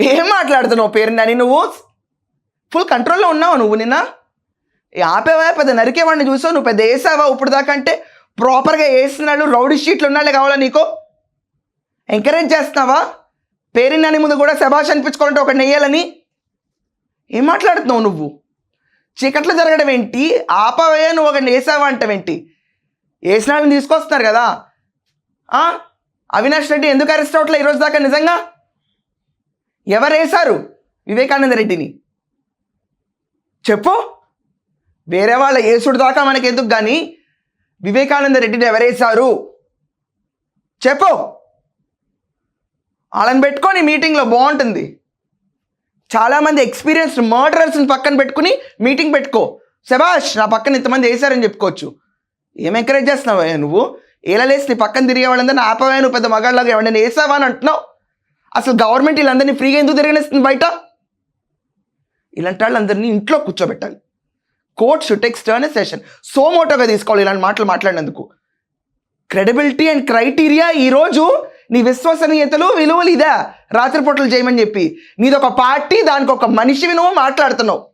ఏం మాట్లాడుతున్నావు పేరు నాని నువ్వు? ఫుల్ కంట్రోల్లో ఉన్నావు నువ్వు నిన్న? ఆపేవా? పెద్ద నరికేవాడిని చూసావు? నువ్వు పెద్ద వేసావా ఇప్పుడు దాకా అంటే? ప్రాపర్గా వేస్తున్నాడు రౌడీ షీట్లు ఉన్నాళ్ళే కావాలా నీకు? ఎంకరేజ్ చేస్తున్నావా? పేరు ముందు కూడా శభాష్ అనిపించుకోవాలంటే ఒకటి నెయ్యాలని? ఏం మాట్లాడుతున్నావు నువ్వు? చీకట్లో జరగడం ఏంటి? ఆపవే నువ్వు ఒకటి వేసావా అంటావేంటి వేసిన వాళ్ళని తీసుకొస్తున్నారు కదా? అవినాష్ రెడ్డి ఎందుకు అరెస్ట్ అవ్వట్లే ఈరోజు దాకా నిజంగా? ఎవరు వేశారు వివేకానంద రెడ్డిని. చెప్పు. వేరే వాళ్ళ యేసుడు దాకా మనకి ఎందుకు కానీ వివేకానంద రెడ్డిని ఎవరేశారు? చెప్పు. వాళ్ళని పెట్టుకొని మీటింగ్లో బాగుంటుంది. చాలామంది ఎక్స్పీరియన్స్డ్ మర్డరర్స్ని పక్కన పెట్టుకుని మీటింగ్ పెట్టుకో. శభాష్ నా పక్కన ఇంతమంది వేశారని చెప్పుకోవచ్చు. ఏం ఎంకరేజ్ చేస్తున్నావు నువ్వు? ఏలలేసి నీ పక్కన తిరిగే వాళ్ళందరినీ ఆపవా నువ్వు పెద్ద మగాళ్ళగా ఎవరైనా వేసావా అని అంటున్నావు? అసలు గవర్నమెంట్ వీళ్ళందరినీ ఫ్రీగా ఎందుకు తిరగనేస్తుంది బయట? ఇలాంటి వాళ్ళందరినీ ఇంట్లో కూర్చోబెట్టాలి. Court should take stern session సోమోటోగా తీసుకోవాలి ఇలాంటి మాటలు మాట్లాడినందుకు. క్రెడిబిలిటీ అండ్ క్రైటీరియా ఈరోజు నీ విశ్వసనీయతలు విలువలు ఇదా. రాత్రిపూటలు చేయమని చెప్పి. నీదొక పార్టీ దానికి ఒక మనిషివి నువ్వు మాట్లాడుతున్నావు.